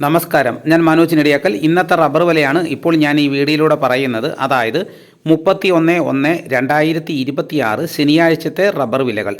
നമസ്കാരം. ഞാൻ മനോജ് നെടിയാക്കൽ. ഇന്നത്തെ റബ്ബർ വിലയാണ് ഇപ്പോൾ ഞാൻ ഈ വീഡിയോയിലൂടെ പറയുന്നത്. അതായത് മുപ്പത്തി ഒന്ന് ഒന്ന് രണ്ടായിരത്തി ഇരുപത്തിയാറ് ശനിയാഴ്ചത്തെ റബ്ബർ വിലകൾ.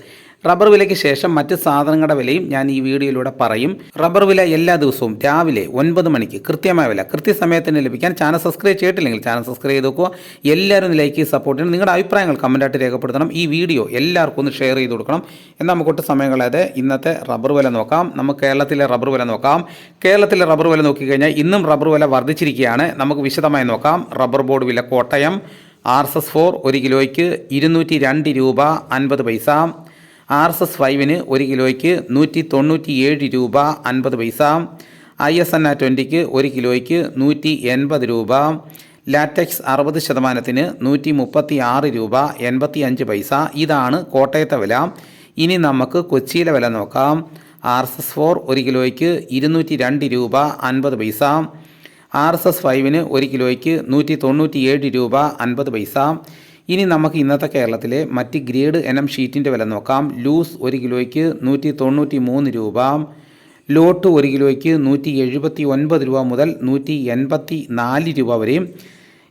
റബ്ബർ വിലയ്ക്ക് ശേഷം മറ്റ് സാധനങ്ങളുടെ വിലയും ഞാൻ ഈ വീഡിയോയിലൂടെ പറയും. റബ്ബർ വില എല്ലാ ദിവസവും രാവിലെ ഒൻപത് മണിക്ക് കൃത്യമായ വില കൃത്യസമയത്തിന് ലഭിക്കാൻ ചാനൽ സബ്സ്ക്രൈബ് ചെയ്തിട്ടില്ലെങ്കിൽ ചാനൽ സബ്സ്ക്രൈബ് ചെയ്ത് നോക്കുക എല്ലാവരും ലൈക്ക് സപ്പോർട്ട് ചെയ്യണം. നിങ്ങളുടെ അഭിപ്രായങ്ങൾ കമന്റായിട്ട് രേഖപ്പെടുത്തണം. ഈ വീഡിയോ എല്ലാവർക്കും ഒന്ന് ഷെയർ ചെയ്ത് കൊടുക്കണം. എന്നാൽ നമുക്കൊട്ട് സമയം കളയാതെ ഇന്നത്തെ റബ്ബർ വില നോക്കാം. നമുക്ക് കേരളത്തിലെ റബ്ബർ വില നോക്കാം. കേരളത്തിലെ റബ്ബർ വില നോക്കിക്കഴിഞ്ഞാൽ ഇന്നും റബ്ബർ വില വർദ്ധിച്ചിരിക്കുകയാണ്. നമുക്ക് വിശദമായി നോക്കാം. റബ്ബർ ബോർഡ് വില Kottayam R S S four ഒരു കിലോയ്ക്ക് ഇരുന്നൂറ്റി രണ്ട് രൂപ അൻപത് പൈസ. ആർ എസ് എസ് ഫൈവിന് ഒരു കിലോയ്ക്ക് നൂറ്റി തൊണ്ണൂറ്റി ഏഴ് രൂപ അൻപത് പൈസ. ഐ എസ് എൻ ആ ട്വന്റിക്ക് ഒരു കിലോയ്ക്ക് നൂറ്റി എൺപത് രൂപ. ലാറ്റക്സ് അറുപത് ശതമാനത്തിന് നൂറ്റി മുപ്പത്തി ആറ് രൂപ എൺപത്തി അഞ്ച് പൈസ. ഇതാണ് കോട്ടയത്തെ വില. ഇനി നമുക്ക് കൊച്ചിയിലെ വില നോക്കാം. ആർ എസ് എസ് ഫോർ ഒരു കിലോയ്ക്ക് ഇരുന്നൂറ്റി രണ്ട് രൂപ അൻപത് പൈസ. ആർ എസ് എസ് ഫൈവിന് ഒരു കിലോയ്ക്ക് നൂറ്റി തൊണ്ണൂറ്റി ഏഴ് രൂപ അൻപത് പൈസ. ഇനി നമുക്ക് ഇന്നത്തെ കേരളത്തിലെ മറ്റ് ഗ്രേഡ് എനം ഷീറ്റിന്റെ വില നോക്കാം. ലൂസ് ഒരു കിലോയ്ക്ക് നൂറ്റി തൊണ്ണൂറ്റി മൂന്ന് രൂപ. ലോട്ട് ഒരു കിലോയ്ക്ക് നൂറ്റി എഴുപത്തി ഒൻപത് രൂപ മുതൽ നൂറ്റി എൺപത്തി നാല് രൂപ വരെയും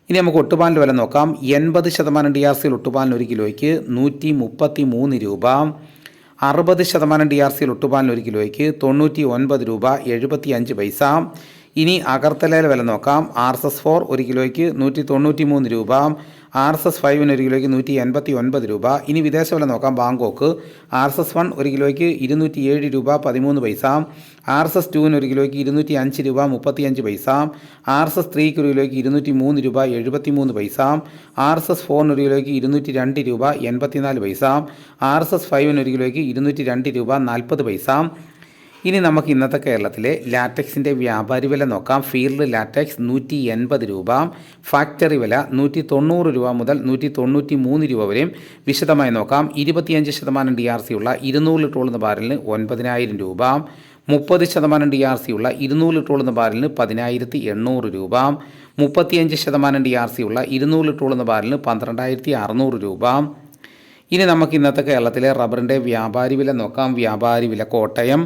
ഇനി നമുക്ക് ഒട്ടുപാലിന്റെ വില നോക്കാം. എൺപത് ശതമാനം ഡി ആർ സിയിൽ ഒട്ടുപാലിന് ഒരു കിലോയ്ക്ക് നൂറ്റി മുപ്പത്തി മൂന്ന് രൂപ. അറുപത് ശതമാനം ഡി ആർ സിയിൽ ഒട്ടുപാലിന് ഒരു കിലോയ്ക്ക് തൊണ്ണൂറ്റി ഒൻപത് രൂപ എഴുപത്തി അഞ്ച് പൈസ. ഇനി അഗർത്തലയിൽ വില നോക്കാം. ആർ എസ് എസ് ഫോർ ഒരു കിലോയ്ക്ക് നൂറ്റി തൊണ്ണൂറ്റി മൂന്ന് രൂപ ആർ എസ് എസ് ഫൈവിന് ഒരു കിലോയ്ക്ക് നൂറ്റി എൺപത്തി ഒൻപത് രൂപ. ഇനി വിദേശ വില നോക്കാം Bangkok. R S S one ഒരു കിലോയ്ക്ക് ഇരുന്നൂറ്റി ഏഴ് രൂപ പതിമൂന്ന് പൈസ. ആർ എസ് എസ് ടുവിന് ഒരു കിലോയ്ക്ക് ഇരുന്നൂറ്റി അഞ്ച് രൂപ മുപ്പത്തിയഞ്ച് പൈസ. ആർ എസ് എസ് ത്രീക്ക് ഒരു കിലോയ്ക്ക് ഇരുന്നൂറ്റി മൂന്ന് രൂപ എഴുപത്തി മൂന്ന് പൈസ ആർ എസ് എസ് ഫോറിന് ഒരു കിലോയ്ക്ക് ഇരുന്നൂറ്റി രണ്ട് രൂപ എൺപത്തിനാല് പൈസ. ആർ എസ് എസ് ഫൈവിന് ഒരു കിലോയ്ക്ക് ഇരുന്നൂറ്റി രണ്ട് രൂപ നാൽപ്പത് പൈസ. ഇനി നമുക്ക് ഇന്നത്തെ കേരളത്തിലെ ലാറ്റക്സിന്റെ വ്യാപാരി വില നോക്കാം. ഫീൽഡ് ലാറ്റക്സ് നൂറ്റി എൺപത് രൂപ ഫാക്ടറി വില നൂറ്റി തൊണ്ണൂറ് രൂപ മുതൽ നൂറ്റി തൊണ്ണൂറ്റി മൂന്ന് രൂപ വരെയും വിശദമായി നോക്കാം. ഇരുപത്തിയഞ്ച് ശതമാനം ഡി ആർ സി ഉള്ള ഇരുന്നൂറ് ഉള്ള ബാരലിന് ഒൻപതിനായിരം രൂപ മുപ്പത് ശതമാനം ഡി ആർ സി ഉള്ള ഇരുന്നൂറ് ഉള്ള ബാരലിന് പതിനായിരത്തി എണ്ണൂറ് രൂപ മുപ്പത്തിയഞ്ച് ശതമാനം ഡി ആർ സി ഉള്ള ഇരുന്നൂറ് ഉള്ള ബാരലിന് പന്ത്രണ്ടായിരത്തി അറുന്നൂറ് രൂപ ഇനി നമുക്ക് ഇന്നത്തെ കേരളത്തിലെ റബ്ബറിന്റെ വ്യാപാരി വില നോക്കാം. വ്യാപാരി വില Kottayam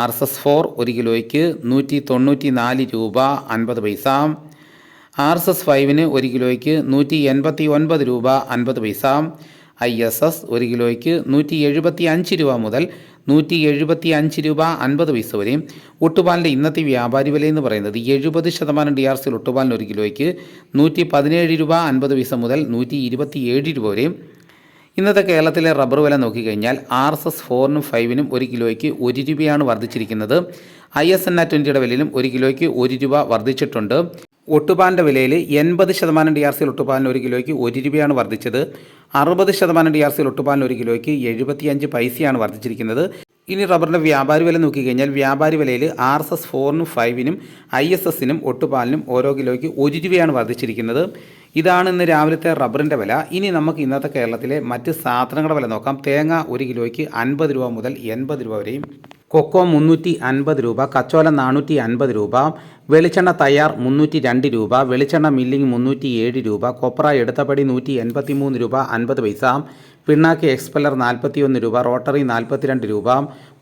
R S S four ഒരു കിലോയ്ക്ക് നൂറ്റി തൊണ്ണൂറ്റി നാല് രൂപ അൻപത് പൈസ. ആർ എസ് എസ് ഫൈവിന് ഒരു കിലോയ്ക്ക് നൂറ്റി എൺപത്തി ഒൻപത് രൂപ അൻപത് പൈസ. ഐ എസ് എസ് ഒരു കിലോയ്ക്ക് നൂറ്റി എഴുപത്തി അഞ്ച് രൂപ മുതൽ നൂറ്റി എഴുപത്തി അഞ്ച് രൂപ അൻപത് പൈസ വരെയും ഒട്ടുപാലിന്റെ ഇന്നത്തെ വ്യാപാരി വില എന്ന് പറയുന്നത് എഴുപത് ശതമാനം ഡി ആർ സിയിൽ ഒട്ടുപാലിന് ഒരു കിലോയ്ക്ക് നൂറ്റി പതിനേഴ് രൂപ അൻപത് പൈസ മുതൽ നൂറ്റി ഇരുപത്തി ഏഴ് രൂപ വരെയും ഇന്നത്തെ കേരളത്തിലെ റബ്ബർ വില നോക്കിക്കഴിഞ്ഞാൽ ആർ എസ് എസ് ഫോറിനും ഫൈവിനും ഒരു കിലോയ്ക്ക് ഒരു രൂപയാണ് വർദ്ധിച്ചിരിക്കുന്നത്. ഐ എസ് എൻ ആ ട്വന്റിയുടെ വിലയിലും ഒരു കിലോയ്ക്ക് ഒരു രൂപ വർദ്ധിച്ചിട്ടുണ്ട്. ഒട്ടുപാലിന്റെ വിലയിൽ എൺപത് ശതമാനം ഡി ആർ സിയിൽ ഒട്ടുപാലിന് ഒരു കിലോയ്ക്ക് ഒരു രൂപയാണ് വർദ്ധിച്ചത്. അറുപത് ശതമാനം ഡി ആർ സിയിൽ ഒട്ടുപാലിന് ഒരു കിലോയ്ക്ക് എഴുപത്തിയഞ്ച് പൈസയാണ് വർദ്ധിച്ചിരിക്കുന്നത്. ഇനി റബ്ബറിന്റെ വ്യാപാരി വില നോക്കിക്കഴിഞ്ഞാൽ വ്യാപാരി വിലയിൽ ആർ എസ് എസ് ഫോറിനും ഫൈവിനും ഐ എസ് എസിനും ഒട്ടുപാലിനും ഓരോ കിലോയ്ക്ക് ഒരു രൂപയാണ് വർദ്ധിച്ചിരിക്കുന്നത്. ഇതാണ് ഇന്ന് രാവിലത്തെ റബ്ബറിന്റെ വില. ഇനി നമുക്ക് ഇന്നത്തെ കേരളത്തിലെ മറ്റ് സാധനങ്ങളുടെ വില നോക്കാം. തേങ്ങ ഒരു കിലോയ്ക്ക് അൻപത് രൂപ മുതൽ എൺപത് രൂപ വരെയും കൊക്കോ മുന്നൂറ്റി അൻപത് രൂപ കച്ചോല നാനൂറ്റി അൻപത് രൂപ വെളിച്ചെണ്ണ തയ്യാർ മുന്നൂറ്റി രണ്ട് രൂപ വെളിച്ചെണ്ണ മില്ലിംഗ് മുന്നൂറ്റി ഏഴ് രൂപ കൊപ്ര എടുത്തപടി നൂറ്റി എൺപത്തി മൂന്ന് രൂപ അൻപത് പൈസ പിണ്ണാക്ക് എക്സ്പെല്ലർ നാൽപ്പത്തി ഒന്ന് രൂപ റോട്ടറി നാൽപ്പത്തിരണ്ട് രൂപ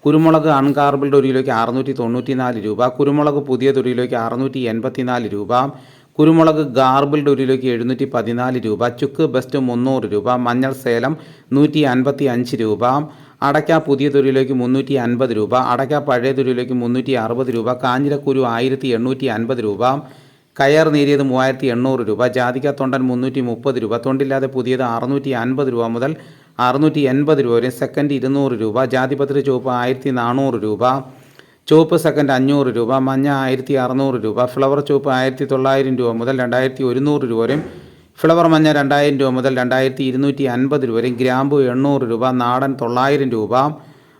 കുരുമുളക് അൺകാർബിൾഡ് ഒരു കിലോയ്ക്ക് അറുന്നൂറ്റി തൊണ്ണൂറ്റി നാല് രൂപ കുരുമുളക് പുതിയത് ഒരു കിലോയ്ക്ക് അറുന്നൂറ്റി എൺപത്തി നാല് രൂപ കുരുമുളക് ഗാർബിൾഡ് ഒരു കിലോയ്ക്ക് എഴുന്നൂറ്റി പതിനാല് രൂപ ചുക്ക് ബെസ്റ്റ് മുന്നൂറ് രൂപ മഞ്ഞൾ സേലം നൂറ്റി അൻപത്തി അഞ്ച് രൂപ അടയ്ക്ക പുതിയ തൊഴിലേക്ക് മുന്നൂറ്റി അൻപത് രൂപ അടയ്ക്ക പഴയ തൊഴിലേക്ക് മുന്നൂറ്റി അറുപത് രൂപ കാഞ്ഞിരക്കുരു ആയിരത്തി എണ്ണൂറ്റി അൻപത് രൂപ കയർ നേരിയത് മൂവായിരത്തി എണ്ണൂറ് രൂപ ജാതിക്ക തൊണ്ടൻ മുന്നൂറ്റി മുപ്പത് രൂപ തൊണ്ടില്ലാതെ പുതിയത് അറുന്നൂറ്റി അൻപത് രൂപ മുതൽ അറുന്നൂറ്റി എൺപത് രൂപ വരെ സെക്കൻഡ് ഇരുന്നൂറ് രൂപ ജാതിപത്രി ചുവപ്പ് ആയിരത്തി നാനൂറ് രൂപ ചുവപ്പ് സെക്കൻഡ് അഞ്ഞൂറ് രൂപ മഞ്ഞ ആയിരത്തി അറുന്നൂറ് രൂപ ഫ്ലവർ ചുവപ്പ് ആയിരത്തി തൊള്ളായിരം രൂപ മുതൽ രണ്ടായിരത്തി ഒരുന്നൂറ് രൂപ വരെയും ഫ്ലവർ മഞ്ഞ രണ്ടായിരം രൂപ മുതൽ രണ്ടായിരത്തി ഇരുന്നൂറ്റി അൻപത് രൂപ വരെയും ഗ്രാമ്പു എണ്ണൂറ് രൂപ നാടൻ തൊള്ളായിരം രൂപ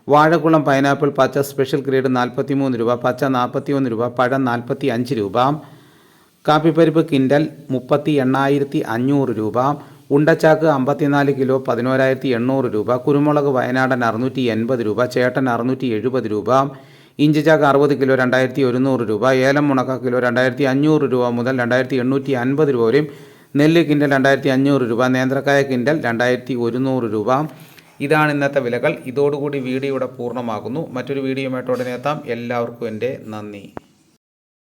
വാഴക്കുളം പൈനാപ്പിൾ പച്ച സ്പെഷ്യൽ ഗ്രേഡ് നാൽപ്പത്തി മൂന്ന് രൂപ പച്ച നാൽപ്പത്തി ഒന്ന് രൂപ പഴം നാൽപ്പത്തി അഞ്ച് രൂപ കാപ്പിപ്പരിപ്പ് കിൻഡൽ മുപ്പത്തി എണ്ണായിരത്തി അഞ്ഞൂറ് രൂപ ഉണ്ടച്ചാക്ക് അമ്പത്തിനാല് കിലോ പതിനോരായിരത്തി എണ്ണൂറ് രൂപ കുരുമുളക് വയനാടൻ അറുന്നൂറ്റി എൺപത് രൂപ ചേട്ടൻ അറുന്നൂറ്റി എഴുപത് രൂപ ഇഞ്ചിച്ചാക്ക് അറുപത് കിലോ രണ്ടായിരത്തി ഒരുന്നൂറ് രൂപ ഏലം മുണക്ക കിലോ രണ്ടായിരത്തി അഞ്ഞൂറ് രൂപ മുതൽ രണ്ടായിരത്തി എണ്ണൂറ്റി അൻപത് രൂപ വരെയും നെല്ല് കിൻഡൽ രണ്ടായിരത്തി അഞ്ഞൂറ് രൂപ നേന്ത്രക്കായ കിൻഡൽ രണ്ടായിരത്തി ഒരുന്നൂറ് രൂപ. ഇതാണ് ഇന്നത്തെ വിലകൾ. ഇതോടുകൂടി വീഡിയോ ഇവിടെ പൂർണമാകുന്നു. മറ്റൊരു വീഡിയോയുമായിട്ട് ഉടനെ എത്താം. എല്ലാവർക്കും എന്റെ നന്ദി.